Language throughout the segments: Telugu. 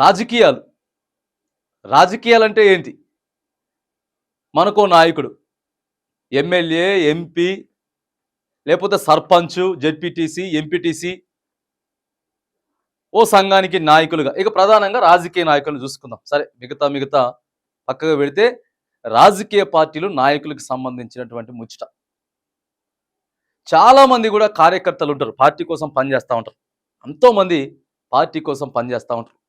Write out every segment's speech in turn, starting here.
రాజకీయాలు. రాజకీయాలు అంటే ఏంటి? మనకో నాయకుడు ఎమ్మెల్యే ఎంపీ లేకపోతే సర్పంచ్ జెడ్పీటీసీ ఎంపీటీసీ ఓ సంఘానికి నాయకులుగా. ఇక ప్రధానంగా రాజకీయ నాయకులను చూసుకుందాం. సరే మిగతా మిగతా పక్కగా పెడితే రాజకీయ పార్టీలు నాయకులకు సంబంధించినటువంటి ముచ్చట. చాలామంది కూడా కార్యకర్తలు ఉంటారు పార్టీ కోసం పనిచేస్తూ ఉంటారు. ఎంతోమంది పార్టీ కోసం పనిచేస్తూ ఉంటారు.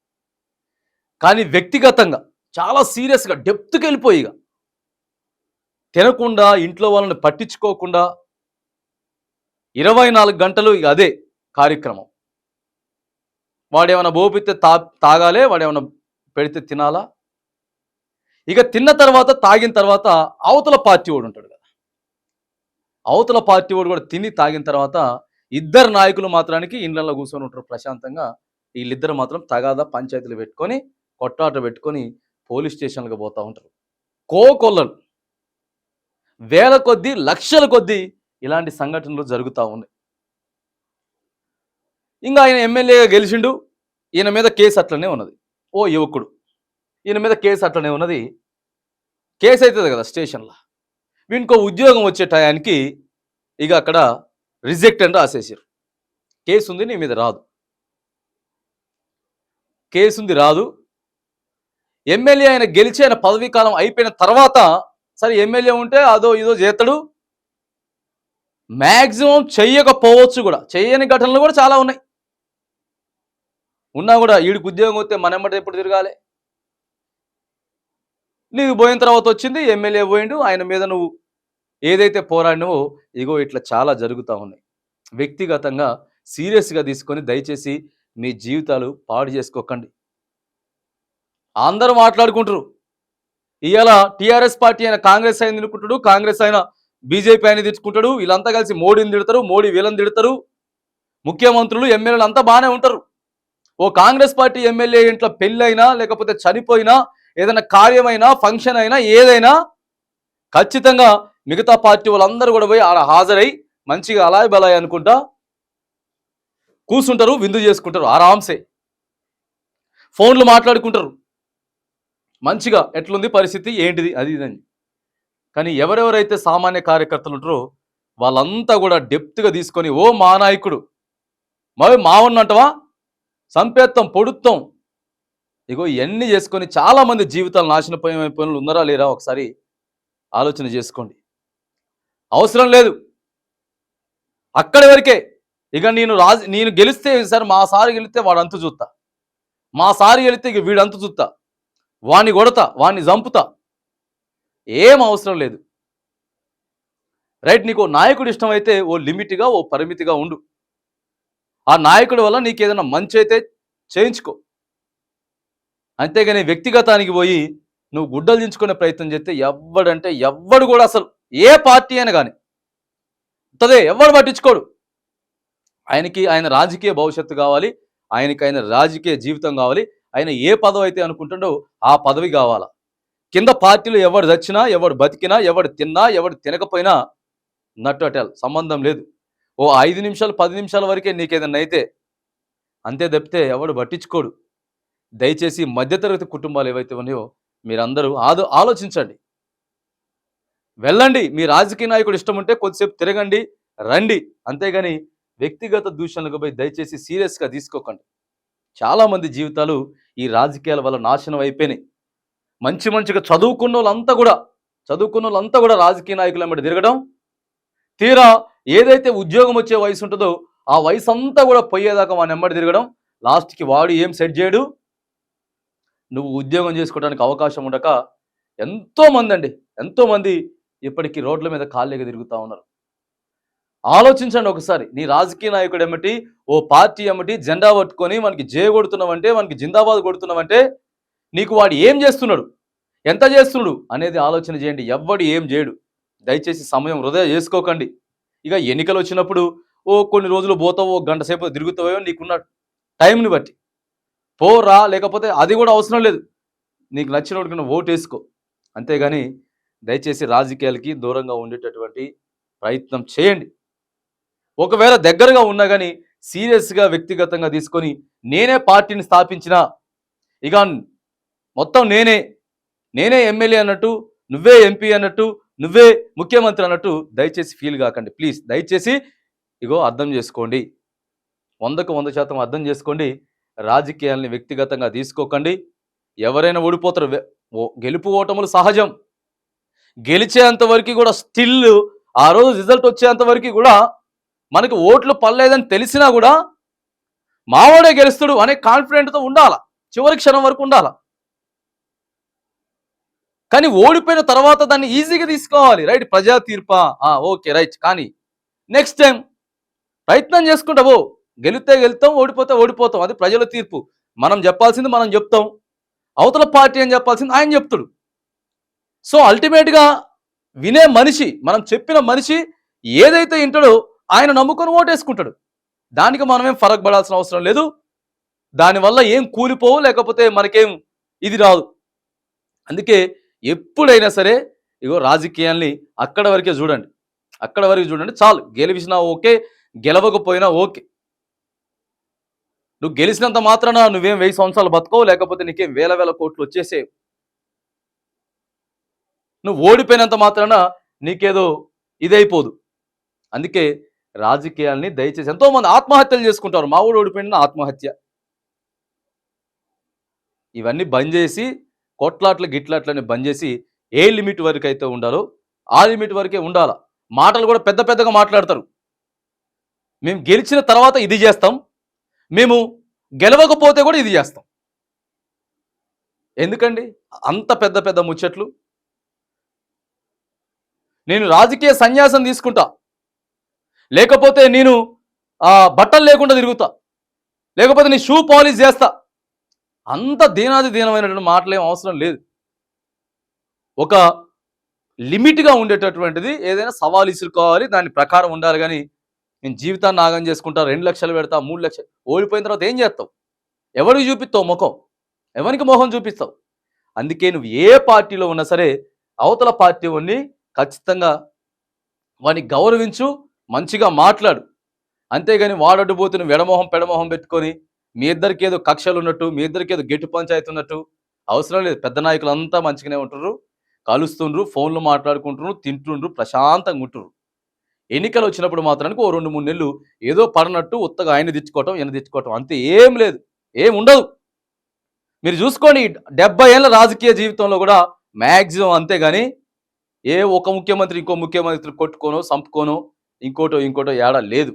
కానీ వ్యక్తిగతంగా చాలా సీరియస్గా డెప్త్కి వెళ్ళిపోయి ఇక. తినకుండా ఇంట్లో వాళ్ళని పట్టించుకోకుండా ఇరవై నాలుగు గంటలు ఇక అదే కార్యక్రమం. వాడేమైనా బోపితే తా తాగాలే వాడేమైనా పెడితే తినాలా? ఇక తిన్న తర్వాత తాగిన తర్వాత అవతల పార్టీ వాడు ఉంటాడు కదా. అవతల పార్టీ వాడు కూడా తిని తాగిన తర్వాత ఇద్దరు నాయకులు మాత్రానికి ఇండ్లలో కూర్చొని ఉంటారు ప్రశాంతంగా. వీళ్ళిద్దరు మాత్రం తగాదా పంచాయతీలు పెట్టుకొని కొట్టాట పెట్టుకొని పోలీస్ స్టేషన్లకు పోతూ ఉంటారు. కోకొల్లలు. వేల కొద్దీ లక్షల కొద్దీ ఇలాంటి సంఘటనలు జరుగుతూ ఉన్నాయి. ఇంకా ఆయన ఎమ్మెల్యేగా గెలిచిండు. ఈయన మీద కేసు అట్లనే ఉన్నది. ఓ యువకుడు. ఈయన మీద కేసు అట్లనే ఉన్నది. కేసు అవుతుంది కదా స్టేషన్లో. వీనికో ఉద్యోగం వచ్చే టయానికి ఇక అక్కడ రిజెక్ట్ అని రాసేసారు కేసు ఉంది నీ మీద రాదు. కేసు ఉంది రాదు. ఎమ్మెల్యే ఆయన గెలిచి ఆయన పదవీ కాలం అయిపోయిన తర్వాత సరే ఎమ్మెల్యే ఉంటే అదో ఇదో చేస్తాడు. మ్యాక్సిమం చెయ్యకపోవచ్చు కూడా. చెయ్యని ఘటనలు కూడా చాలా ఉన్నాయి. ఉన్నా కూడా వీడికి ఉద్యోగం వస్తే మనెమ్మటి ఎప్పుడు తిరగాలి? నీకు పోయిన తర్వాత వచ్చింది ఎమ్మెల్యే పోయిండు ఆయన మీద నువ్వు ఏదైతే పోరాడినవో ఇగో ఇట్లా చాలా జరుగుతూ ఉన్నాయి. వ్యక్తిగతంగా సీరియస్గా తీసుకొని దయచేసి మీ జీవితాలు పాడు చేసుకోకండి. అందరూ మాట్లాడుకుంటారు ఇవాళ టీఆర్ఎస్ పార్టీ అయిన కాంగ్రెస్ అయిన తినుకుంటాడు కాంగ్రెస్ అయిన బీజేపీ ఆయన తిట్టుకుంటాడు వీళ్ళంతా కలిసి మోడీని తిడతారు మోడీ వీళ్ళని తిడతారు ముఖ్యమంత్రులు ఎమ్మెల్యేలు అంతా బాగానే ఉంటారు. ఓ కాంగ్రెస్ పార్టీ ఎమ్మెల్యే ఇంట్లో పెళ్ళైనా లేకపోతే చనిపోయినా ఏదైనా కార్యమైనా ఫంక్షన్ అయినా ఏదైనా ఖచ్చితంగా మిగతా పార్టీ వాళ్ళందరూ కూడా పోయి ఆడ హాజరై మంచిగా అలాయ్ బలాయ్ అనుకుంటా కూర్చుంటారు విందు చేసుకుంటారు ఆరామ్సే ఫోన్లు మాట్లాడుకుంటారు. మంచిగా ఎట్లుంది పరిస్థితి? ఏంటిది? అది ఇదని. కానీ ఎవరెవరైతే సామాన్య కార్యకర్తలు ఉంటారో వాళ్ళంతా కూడా డెప్త్గా తీసుకొని ఓ మా నాయకుడు మరి మావన్నంటవా సంపేత్తం పొడుత్తం. ఇగో ఇవన్నీ చేసుకొని చాలామంది జీవితాలు నాశనం పనులు ఉన్నారా లేరా? ఒకసారి ఆలోచన చేసుకోండి. అవసరం లేదు. అక్కడి వరకే. ఇక నేను రాజు నేను గెలిస్తే సార్ మా సారి గెలిస్తే వాడు అంతు చూస్తా మా సారి గెలిస్తే ఇక వీడు అంతు చూస్తా వాణ్ణి కొడతా వాణ్ణి చంపుతా. ఏం అవసరం లేదు. రైట్ నీకు ఓ నాయకుడు ఇష్టమైతే ఓ లిమిట్గా ఓ పరిమితిగా ఉండు. ఆ నాయకుడి వల్ల నీకు ఏదైనా మంచి అయితే చేయించుకో. అంతేగాని వ్యక్తిగతానికి పోయి నువ్వు గుడ్డలు దించుకునే ప్రయత్నం చేస్తే ఎవ్వడంటే ఎవ్వడు కూడా అసలు ఏ పార్టీ అయినా కానీ ఉంటదే ఎవ్వడు పట్టించుకోడు. ఆయనకి ఆయన రాజకీయ భవిష్యత్తు కావాలి ఆయనకి ఆయన రాజకీయ జీవితం కావాలి ఆయన ఏ పదవి అయితే అనుకుంటుండో ఆ పదవి కావాలా? కింద పార్టీలు ఎవడు చచ్చినా ఎవడు బతికినా ఎవడు తిన్నా ఎవడు తినకపోయినా నట్టు అటల్ సంబంధం లేదు. ఓ ఐదు నిమిషాలు పది నిమిషాల వరకే నీకేదన్నా అయితే అంతే తప్పితే ఎవడు పట్టించుకోడు. దయచేసి మధ్యతరగతి కుటుంబాలు ఏవైతే ఉన్నాయో మీరందరూ ఆదో ఆలోచించండి. వెళ్ళండి మీ రాజకీయ నాయకుడు ఇష్టం ఉంటే కొద్దిసేపు తిరగండి రండి. అంతేగాని వ్యక్తిగత దూషణలకు పోయి దయచేసి సీరియస్గా తీసుకోకండి. చాలామంది జీవితాలు ఈ రాజకీయాల వల్ల నాశనం అయిపోయినాయి. మంచి మంచిగా చదువుకున్న వాళ్ళంతా కూడా చదువుకున్న వాళ్ళంతా కూడా రాజకీయ నాయకుల మీద తిరగడం తీరా ఏదైతే ఉద్యోగం వచ్చే వయసు ఉంటుందో ఆ వయసు అంతా కూడా పోయేదాకా మా నెంబర్ తిరగడం లాస్ట్కి వాడు ఏం సెట్ చేయడు. నువ్వు ఉద్యోగం చేసుకోవడానికి అవకాశం ఉండక ఎంతోమంది అండి ఎంతోమంది ఇప్పటికీ రోడ్ల మీద ఖాళీగా తిరుగుతూ ఉన్నారు. ఆలోచించండి ఒకసారి. నీ రాజకీయ నాయకుడు ఏమిటి ఓ పార్టీ ఏమిటి? జెండా పట్టుకొని మనకి జే కొడుతున్నావంటే మనకి జిందాబాద్ కొడుతున్నావంటే నీకు వాడు ఏం చేస్తున్నాడు? ఎంత చేస్తున్నాడు? అనేది ఆలోచన చేయండి. ఎవ్వడు ఏం చేయడు. దయచేసి సమయం వృధా చేసుకోకండి. ఇక ఎన్నికలు వచ్చినప్పుడు ఓ కొన్ని రోజులు పోతావో గంట సేపు తిరుగుతావో నీకున్న టైంని బట్టి. పోరా లేకపోతే అది కూడా అవసరం లేదు. నీకు నచ్చిన వాడికన్నా ఓటు వేసుకో. అంతేగాని దయచేసి రాజకీయాలకి దూరంగా ఉండేటటువంటి ప్రయత్నం చేయండి. ఒకవేళ దగ్గరగా ఉన్నా కానీ సీరియస్గా వ్యక్తిగతంగా తీసుకొని నేనే పార్టీని స్థాపించిన ఇక మొత్తం నేనే నేనే ఎమ్మెల్యే అన్నట్టు నువ్వే ఎంపీ అన్నట్టు నువ్వే ముఖ్యమంత్రి అన్నట్టు దయచేసి ఫీల్ కాకండి. ప్లీజ్ దయచేసి ఇగో అర్థం చేసుకోండి. వందకు వంద శాతం అర్థం చేసుకోండి. రాజకీయాల్ని వ్యక్తిగతంగా తీసుకోకండి. ఎవరైనా ఓడిపోతారు. గెలుపు ఓటములు సహజం. గెలిచేంత వరకు కూడా స్టిల్ ఆ రోజు రిజల్ట్ వచ్చేంత వరకు కూడా మనకి ఓట్లు పడలేదని తెలిసినా కూడా మావాడే గెలుస్తాడు అనే కాన్ఫిడెంట్తో ఉండాల? చివరి క్షణం వరకు ఉండాల? కానీ ఓడిపోయిన తర్వాత దాన్ని ఈజీగా తీసుకోవాలి. రైట్ ప్రజా తీర్పా? Okay right. కానీ నెక్స్ట్ టైం ప్రయత్నం చేసుకుంటావు గెలితే గెలుతాం ఓడిపోతే ఓడిపోతాం. అది ప్రజల తీర్పు. మనం చెప్పాల్సింది మనం చెప్తాం. అవతల పార్టీ అని చెప్పాల్సింది ఆయన చెప్తాడు. సో అల్టిమేట్గా వినే మనిషి మనం చెప్పిన మనిషి ఏదైతే వింటాడో ఆయన నమ్ముకొని ఓటేసుకుంటాడు. దానికి మనమేం ఫరక్ పడాల్సిన అవసరం లేదు. దానివల్ల ఏం కూలిపోవు లేకపోతే మనకేం ఇది రాదు. అందుకే ఎప్పుడైనా సరే ఇగో రాజకీయాల్ని అక్కడ వరకే చూడండి. అక్కడ వరకు చూడండి చాలు. గెలిచినా ఓకే గెలవకపోయినా ఓకే. నువ్వు గెలిచినంత మాత్రాన నువ్వేం వెయ్యి సంవత్సరాలు బతుకోవు లేకపోతే నీకేం వేల వేల కోట్లు వచ్చేసే. నువ్వు ఓడిపోయినంత మాత్రాన నీకేదో ఇదైపోదు. అందుకే రాజకీయాల్ని దయచేసి ఎంతోమంది ఆత్మహత్యలు చేసుకుంటారు. మా ఊడు ఓడిపోయిన ఆత్మహత్య. ఇవన్నీ బంద్ చేసి కొట్లాట్లు గిట్లాట్లని బంద్ చేసి ఏ లిమిట్ వరకు అయితే ఉండాలో ఆ లిమిట్ వరకే ఉండాలా. మాటలు కూడా పెద్ద పెద్దగా మాట్లాడతారు. మేము గెలిచిన తర్వాత ఇది చేస్తాం. మేము గెలవకపోతే కూడా ఇది చేస్తాం. ఎందుకండి? అంత పెద్ద పెద్ద ముచ్చట్లు. నేను రాజకీయ సన్యాసం తీసుకుంటా. లేకపోతే నేను బట్టలు లేకుండా తిరుగుతా. లేకపోతే నీ షూ పాలిష్ చేస్తా. అంత దీనాది దీనమైనటువంటి మాటలు ఏం అవసరం లేదు. ఒక లిమిట్గా ఉండేటటువంటిది ఏదైనా సవాల్ ఇసురుకోవాలి దాని ప్రకారం ఉండాలి. కానీ నేను జీవితాన్ని నాగం చేసుకుంటా రెండు లక్షలు పెడతా మూడు లక్షలు ఓడిపోయిన తర్వాత ఏం చేస్తావు? ఎవరికి చూపిస్తావు ముఖం? ఎవరికి మొహం చూపిస్తావు? అందుకే నువ్వు ఏ పార్టీలో ఉన్నా సరే అవతల పార్టీ వాడిని ఖచ్చితంగా వాడిని గౌరవించు మంచిగా మాట్లాడు. అంతేగాని వాడడ్డు పోతే నువ్వు పెడమొహం పెట్టుకొని మీ ఇద్దరికి ఏదో కక్షలు ఉన్నట్టు మీ ఇద్దరికి ఏదో గెట్టు పంచాయతీ ఉన్నట్టు అవసరం లేదు. పెద్ద నాయకులు అంతా మంచిగానే ఉంటుర్రు. కలుస్తుండ్రు ఫోన్లు మాట్లాడుకుంటున్నారు తింటుండ్రు ప్రశాంతంగా ఉంటుర్రు. ఎన్నికలు వచ్చినప్పుడు మాత్రానికి ఓ రెండు మూడు నెలలు ఏదో పడినట్టు ఉత్తగా ఆయన తెచ్చుకోవటం ఈయన తెచ్చుకోవటం అంతే ఏం లేదు. ఏం ఉండదు. మీరు చూసుకోండి డెబ్బై ఏళ్ళ రాజకీయ జీవితంలో కూడా మ్యాక్సిమం అంతే కానీ ఏ ఒక ముఖ్యమంత్రి ఇంకో ముఖ్యమంత్రి కొట్టుకోనో చంపుకోనో ఇంకోటో ఇంకోటో ఏడా లేదు.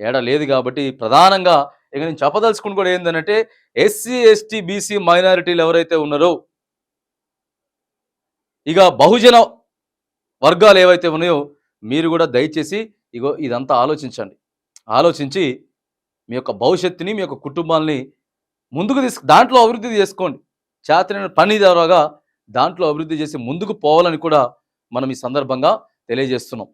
ఏడా లేదు కాబట్టి ప్రధానంగా ఇక నేను చెప్పదలుచుకుని కూడా ఏంటంటే ఎస్సీ ఎస్టీ బీసీ మైనారిటీలు ఎవరైతే ఉన్నారో ఇక బహుజన వర్గాలు ఏవైతే ఉన్నాయో మీరు కూడా దయచేసి ఇగో ఇదంతా ఆలోచించండి. ఆలోచించి మీ యొక్క భవిష్యత్తుని మీ యొక్క కుటుంబాలని ముందుకు తీసుకు దాంట్లో అభివృద్ధి చేసుకోండి. చేతనైన పని ద్వారాగా దాంట్లో అభివృద్ధి చేసి ముందుకు పోవాలని కూడా మనం ఈ సందర్భంగా తెలియజేస్తున్నాం.